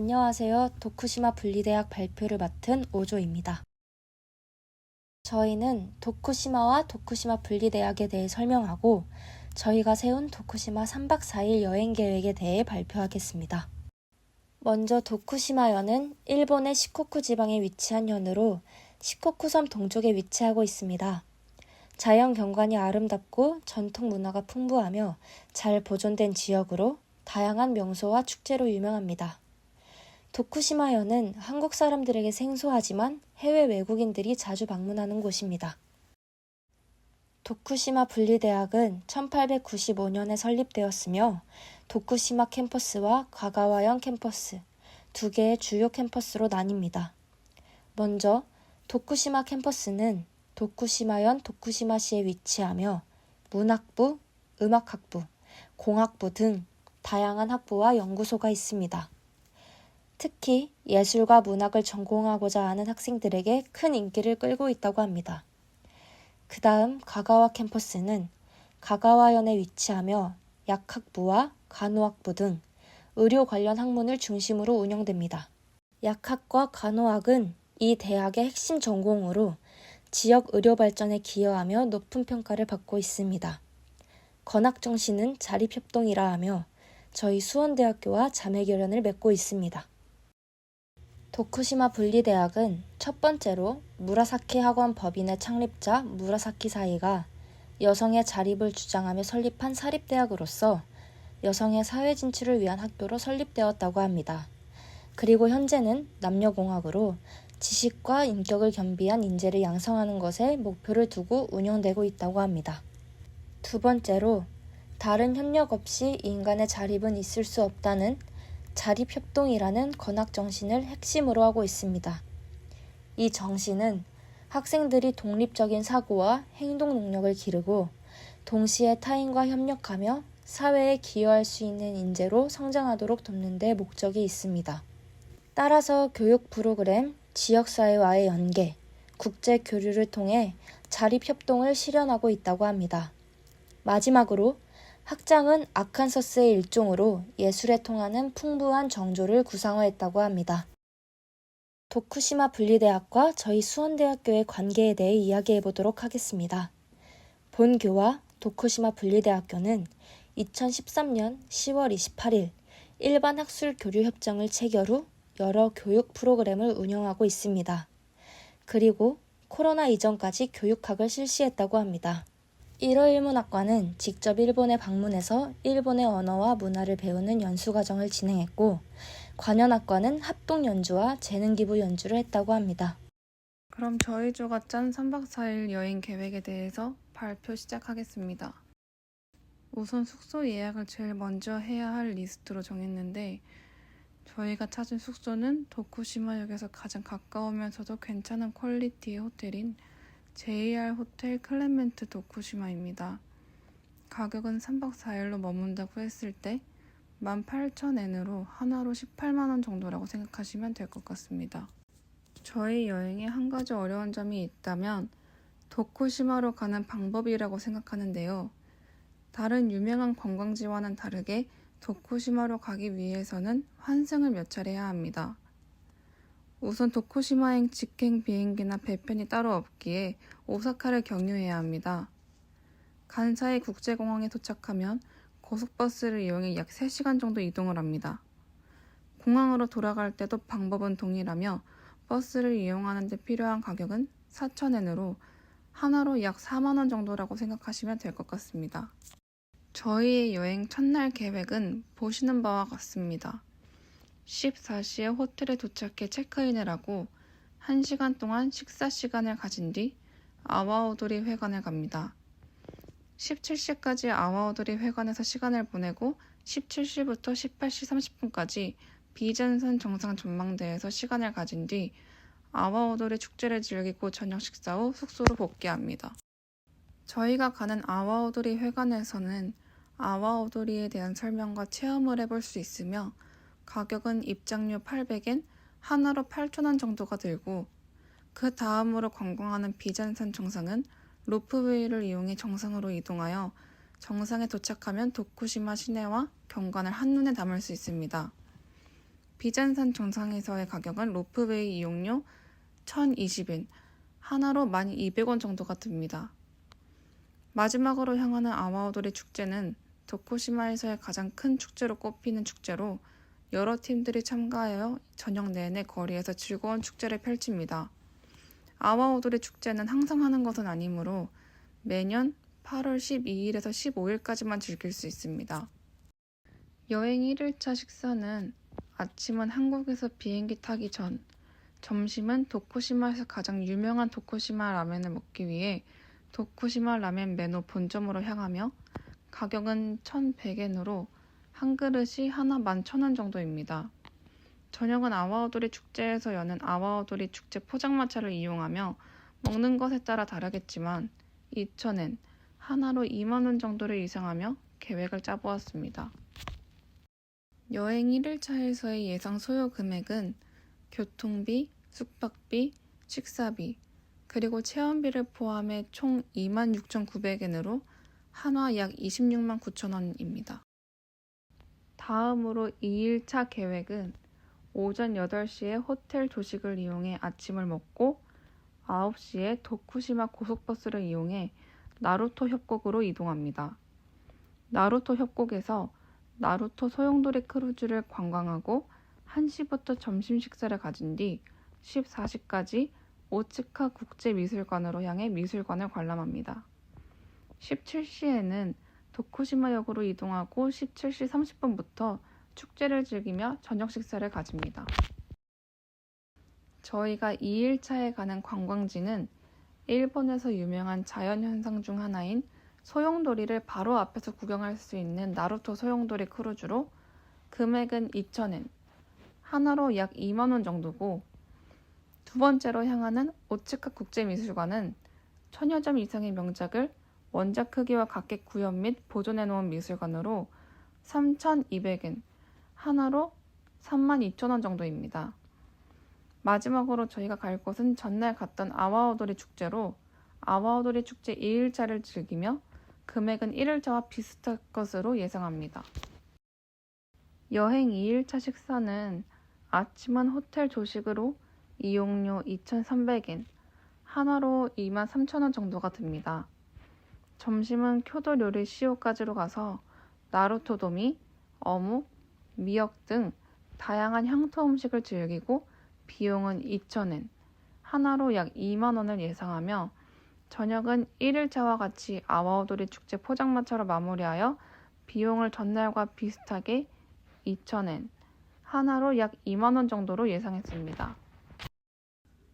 안녕하세요. 도쿠시마 분리대학 발표를 맡은 오조입니다. 저희는 도쿠시마와 도쿠시마 분리대학에 대해 설명하고 저희가 세운 도쿠시마 3박 4일 여행 계획에 대해 발표하겠습니다. 먼저 도쿠시마현은 일본의 시코쿠 지방에 위치한 현으로 시코쿠섬 동쪽에 위치하고 있습니다. 자연 경관이 아름답고 전통 문화가 풍부하며 잘 보존된 지역으로 다양한 명소와 축제로 유명합니다. 도쿠시마현은 한국 사람들에게 생소하지만 해외 외국인들이 자주 방문하는 곳입니다. 도쿠시마 분리대학은 1895년에 설립되었으며 도쿠시마 캠퍼스와 가가와현 캠퍼스 두 개의 주요 캠퍼스로 나뉩니다. 먼저 도쿠시마 캠퍼스는 도쿠시마현 도쿠시마시에 위치하며 문학부, 음악학부, 공학부 등 다양한 학부와 연구소가 있습니다. 특히 예술과 문학을 전공하고자 하는 학생들에게 큰 인기를 끌고 있다고 합니다. 그 다음 가가와 캠퍼스는 가가와현에 위치하며 약학부와 간호학부 등 의료 관련 학문을 중심으로 운영됩니다. 약학과 간호학은 이 대학의 핵심 전공으로 지역 의료 발전에 기여하며 높은 평가를 받고 있습니다. 건학 정신은 자립협동이라 하며 저희 수원대학교와 자매결연을 맺고 있습니다. 도쿠시마 분리대학은 첫 번째로 무라사키 학원 법인의 창립자 무라사키 사이가 여성의 자립을 주장하며 설립한 사립대학으로서 여성의 사회 진출을 위한 학교로 설립되었다고 합니다. 그리고 현재는 남녀공학으로 지식과 인격을 겸비한 인재를 양성하는 것에 목표를 두고 운영되고 있다고 합니다. 두 번째로 다른 협력 없이 인간의 자립은 있을 수 없다는 자립협동이라는 건학 정신을 핵심으로 하고 있습니다. 이 정신은 학생들이 독립적인 사고와 행동 능력을 기르고 동시에 타인과 협력하며 사회에 기여할 수 있는 인재로 성장하도록 돕는 데 목적이 있습니다. 따라서 교육 프로그램, 지역사회와의 연계, 국제 교류를 통해 자립협동을 실현하고 있다고 합니다. 마지막으로 학장은 아칸서스의 일종으로 예술에 통하는 풍부한 정조를 구상화했다고 합니다. 도쿠시마 분리대학과 저희 수원대학교의 관계에 대해 이야기해 보도록 하겠습니다. 본교와 도쿠시마 분리대학교는 2013년 10월 28일 일반 학술 교류 협정을 체결 후 여러 교육 프로그램을 운영하고 있습니다. 그리고 코로나 이전까지 교육학을 실시했다고 합니다. 1호 일문학과는 직접 일본에 방문해서 일본의 언어와 문화를 배우는 연수 과정을 진행했고, 관현학과는 합동 연주와 재능 기부 연주를 했다고 합니다. 그럼 저희 조가 짠 3박 4일 여행 계획에 대해서 발표 시작하겠습니다. 우선 숙소 예약을 제일 먼저 해야 할 리스트로 정했는데 저희가 찾은 숙소는 도쿠시마역에서 가장 가까우면서도 괜찮은 퀄리티의 호텔인 JR 호텔 클레멘트 도쿠시마입니다. 가격은 3박 4일로 머문다고 했을 때 18,000엔으로 하나로 18만원 정도라고 생각하시면 될 것 같습니다. 저희 여행에 한 가지 어려운 점이 있다면 도쿠시마로 가는 방법이라고 생각하는데요. 다른 유명한 관광지와는 다르게 도쿠시마로 가기 위해서는 환승을 몇 차례 해야 합니다. 우선 도쿠시마행 직행 비행기나 배편이 따로 없기에 오사카를 경유해야 합니다. 간사이 국제공항에 도착하면 고속버스를 이용해 약 3시간 정도 이동을 합니다. 공항으로 돌아갈 때도 방법은 동일하며 버스를 이용하는 데 필요한 가격은 4,000엔으로 하나로 약 4만원 정도라고 생각하시면 될 것 같습니다. 저희의 여행 첫날 계획은 보시는 바와 같습니다. 14시에 호텔에 도착해 체크인을 하고 1시간 동안 식사 시간을 가진 뒤 아와오도리 회관에 갑니다. 17시까지 아와오도리 회관에서 시간을 보내고 17시부터 18시 30분까지 비전선 정상 전망대에서 시간을 가진 뒤 아와오도리 축제를 즐기고 저녁 식사 후 숙소로 복귀합니다. 저희가 가는 아와오도리 회관에서는 아와오도리에 대한 설명과 체험을 해볼 수 있으며 가격은 입장료 800엔, 하나로 8,000원 정도가 들고 그 다음으로 관광하는 비전선 정상은 로프웨이를 이용해 정상으로 이동하여 정상에 도착하면 도쿠시마 시내와 경관을 한눈에 담을 수 있습니다. 2호 일문학과는 1호 일문학과와 2호 일문학과의 차이점은 1호 일문학과는 1호 일문학과의 비잔산 정상에서의 가격은 로프웨이 이용료 1,020엔, 하나로 1,200원 정도가 듭니다. 마지막으로 향하는 아와오도리 축제는 도쿠시마에서의 가장 큰 축제로 꼽히는 축제로 여러 팀들이 참가하여 저녁 내내 거리에서 즐거운 축제를 펼칩니다. 아와오도리 축제는 항상 하는 것은 아니므로 매년 8월 12일에서 15일까지만 즐길 수 있습니다. 여행 1일차 식사는 아침은 한국에서 비행기 타기 전, 점심은 도쿠시마에서 가장 유명한 도쿠시마 라멘을 먹기 위해 도쿠시마 라멘 메노 본점으로 향하며 가격은 1,100엔으로 한 그릇이 하나 11,000원 정도입니다. 저녁은 아와오도리 축제에서 여는 아와오도리 축제 포장마차를 이용하며 먹는 것에 따라 다르겠지만 2,000엔, 하나로 2만 원 정도를 예상하며 계획을 짜보았습니다. 여행 1일차에서의 예상 소요 금액은 교통비, 숙박비, 식사비, 그리고 체험비를 포함해 총 26,900엔으로 한화 약 26만 9천 원입니다. 다음으로 2일차 계획은 오전 8시에 호텔 조식을 이용해 아침을 먹고 9시에 도쿠시마 고속버스를 이용해 나루토 협곡으로 이동합니다. 나루토 협곡에서 나루토 소용돌이 크루즈를 관광하고 1시부터 점심 식사를 가진 뒤 14시까지 오츠카 국제미술관으로 향해 미술관을 관람합니다. 17시에는 도쿠시마역으로 이동하고 17시 30분부터 축제를 즐기며 저녁 식사를 가집니다. 저희가 2일차에 가는 관광지는 일본에서 유명한 자연현상 중 하나인 소용돌이를 바로 앞에서 구경할 수 있는 나루토 소용돌이 크루즈로 금액은 2,000엔, 하나로 약 2만원 정도고 두 번째로 향하는 오츠카 국제미술관은 천여 점 이상의 명작을 원작 크기와 각객 구현 및 보존해 놓은 미술관으로 3,200엔, 하나로 32,000원 정도입니다. 마지막으로 저희가 갈 곳은 전날 갔던 아와오도리 축제로 아와오도리 축제 2일차를 즐기며 금액은 1일차와 비슷할 것으로 예상합니다. 여행 2일차 식사는 아침은 호텔 조식으로 이용료 2,300엔, 하나로 23,000원 정도가 듭니다. 점심은 쿄도 요리 시오까지로 가서 나루토도미, 어묵, 미역 등 다양한 향토 음식을 즐기고 비용은 2,000엔, 하나로 약 2만 원을 예상하며 저녁은 1일차와 같이 아와오도리 축제 포장마차로 마무리하여 비용을 전날과 비슷하게 2,000엔, 하나로 약 2만 원 정도로 예상했습니다.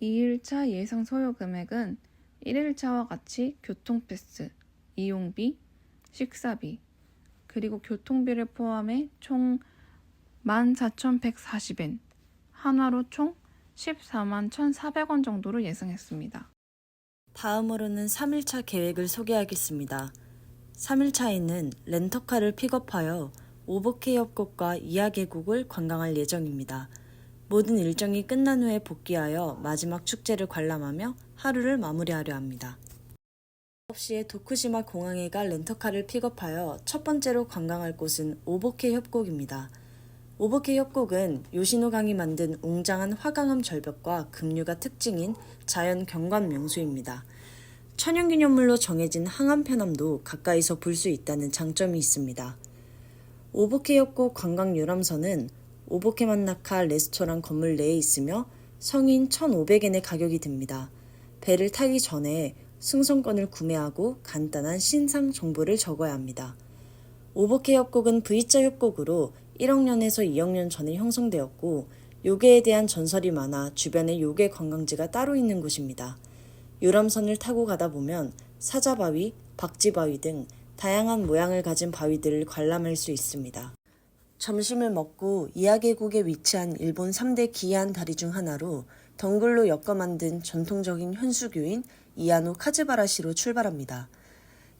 2일차 예상 소요 금액은 1일차와 같이 교통패스, 이용비, 식사비, 그리고 교통비를 포함해 총 14,140엔, 한화로 총 14만 1,400원 정도로 예상했습니다. 다음으로는 3일차 계획을 소개하겠습니다. 3일차에는 렌터카를 픽업하여 오버케 협곡과 이하계곡을 관광할 예정입니다. 모든 일정이 끝난 후에 복귀하여 마지막 축제를 관람하며 하루를 마무리하려 합니다. 9시에 도쿠시마 공항에 갈 렌터카를 픽업하여 첫 번째로 관광할 곳은 오버케 협곡입니다. 오버케 협곡은 요시노강이 만든 웅장한 화강암 절벽과 급류가 특징인 자연 경관 명소입니다. 천연기념물로 정해진 항암 편암도 가까이서 볼 수 있다는 장점이 있습니다. 오보케 협곡 관광 유람선은 오보케 만나카 레스토랑 건물 내에 있으며 성인 1,500엔의 가격이 듭니다. 배를 타기 전에 승선권을 구매하고 간단한 신상 정보를 적어야 합니다. 오보케 협곡은 V자 협곡으로 1억 년에서 2억 년 전에 형성되었고 요괴에 대한 전설이 많아 주변에 요괴 관광지가 따로 있는 곳입니다. 유람선을 타고 가다 보면 사자바위, 박쥐바위 등 다양한 모양을 가진 바위들을 관람할 수 있습니다. 점심을 먹고 이하계곡에 위치한 일본 3대 기이한 다리 중 하나로 덩굴로 엮어 만든 전통적인 현수교인 이아노 카즈바라시로 출발합니다.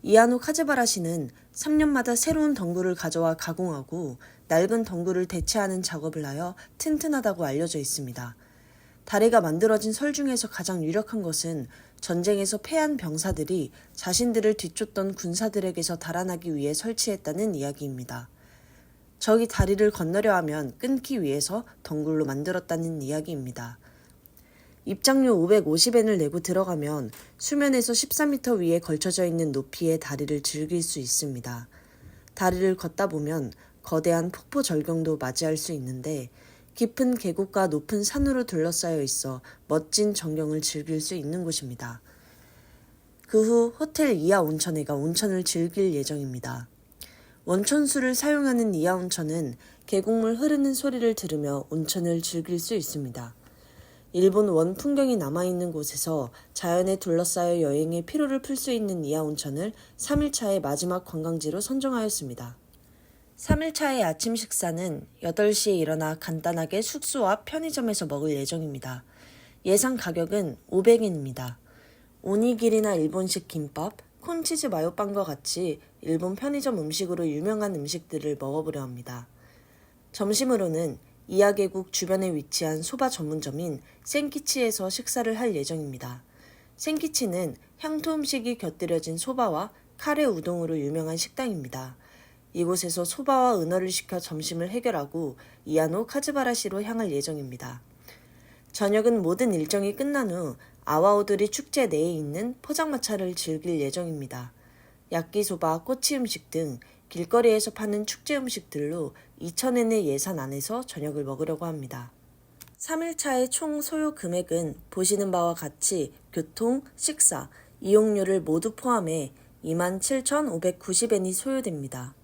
이아노 카즈바라시는 3년마다 새로운 덩굴을 가져와 가공하고 낡은 덩굴을 대체하는 작업을 하여 튼튼하다고 알려져 있습니다. 다리가 만들어진 설 중에서 가장 유력한 것은 전쟁에서 패한 병사들이 자신들을 뒤쫓던 군사들에게서 달아나기 위해 설치했다는 이야기입니다. 저기 다리를 건너려 하면 끊기 위해서 덩굴로 만들었다는 이야기입니다. 입장료 550엔을 내고 들어가면 수면에서 14m 위에 걸쳐져 있는 높이의 다리를 즐길 수 있습니다. 다리를 걷다 보면 거대한 폭포 절경도 맞이할 수 있는데 깊은 계곡과 높은 산으로 둘러싸여 있어 멋진 전경을 즐길 수 있는 곳입니다. 그 후 호텔 이하 온천에 가 온천을 즐길 예정입니다. 원천수를 사용하는 이하 온천은 계곡물 흐르는 소리를 들으며 온천을 즐길 수 있습니다. 일본 원 풍경이 남아있는 곳에서 자연에 둘러싸여 여행의 피로를 풀 수 있는 이하 온천을 3일차의 마지막 관광지로 선정하였습니다. 3일차의 아침 식사는 8시에 일어나 간단하게 숙소와 편의점에서 먹을 예정입니다. 예상 가격은 500엔입니다. 오니길이나 일본식 김밥, 콘치즈 마요빵과 같이 일본 편의점 음식으로 유명한 음식들을 먹어보려 합니다. 점심으로는 이하계국 주변에 위치한 소바 전문점인 센키치에서 식사를 할 예정입니다. 센키치는 향토 음식이 곁들여진 소바와 카레 우동으로 유명한 식당입니다. 이곳에서 소바와 은어를 시켜 점심을 해결하고 이하노 카즈바라시로 향할 예정입니다. 저녁은 모든 일정이 끝난 후 아와오드리 축제 내에 있는 포장마차를 즐길 예정입니다. 야끼소바, 꼬치 음식 등 길거리에서 파는 축제 음식들로 2,000엔의 예산 안에서 저녁을 먹으려고 합니다. 3일차의 총 소요 금액은 보시는 바와 같이 교통, 식사, 이용료를 모두 포함해 27,590엔이 소요됩니다.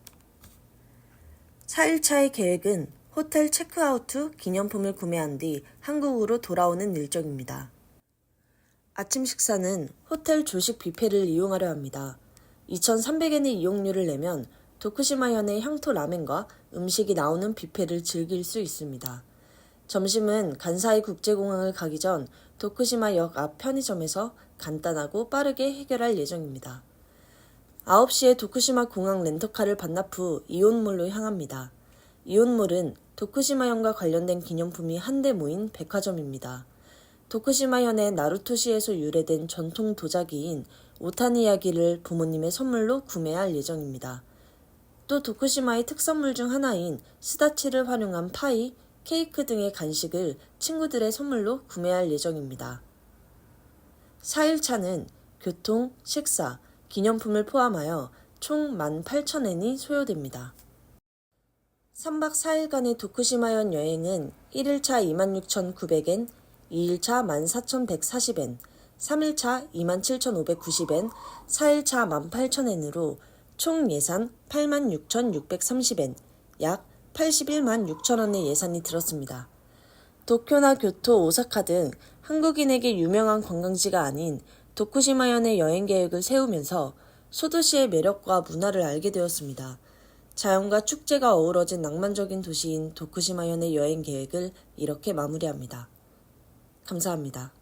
4일차의 계획은 호텔 체크아웃 후 기념품을 구매한 뒤 한국으로 돌아오는 일정입니다. 아침 식사는 호텔 조식 뷔페를 이용하려 합니다. 2,300엔의 이용료를 내면 도쿠시마현의 향토 라멘과 음식이 나오는 뷔페를 즐길 수 있습니다. 점심은 간사이 국제공항을 가기 전 도쿠시마역 앞 편의점에서 간단하고 빠르게 해결할 예정입니다. 9시에 도쿠시마 공항 렌터카를 반납 후 이온몰로 향합니다. 이온몰은 도쿠시마현과 관련된 기념품이 한데 모인 백화점입니다. 도쿠시마현의 나루토시에서 유래된 전통 도자기인 오타니 야기를 부모님의 선물로 구매할 예정입니다. 또 도쿠시마의 특산물 중 하나인 스다치를 활용한 파이, 케이크 등의 간식을 친구들의 선물로 구매할 예정입니다. 4일차는 교통, 식사, 기념품을 포함하여 총 18,000엔이 소요됩니다. 3박 4일간의 도쿠시마현 여행은 1일차 26,900엔, 2일차 14,140엔, 3일차 27,590엔, 4일차 18,000엔으로 총 예산 86,630엔, 약 81만 6천원의 예산이 들었습니다. 도쿄나 교토, 오사카 등 한국인에게 유명한 관광지가 아닌 도쿠시마현의 여행 계획을 세우면서 소도시의 매력과 문화를 알게 되었습니다. 자연과 축제가 어우러진 낭만적인 도시인 도쿠시마현의 여행 계획을 이렇게 마무리합니다. 감사합니다.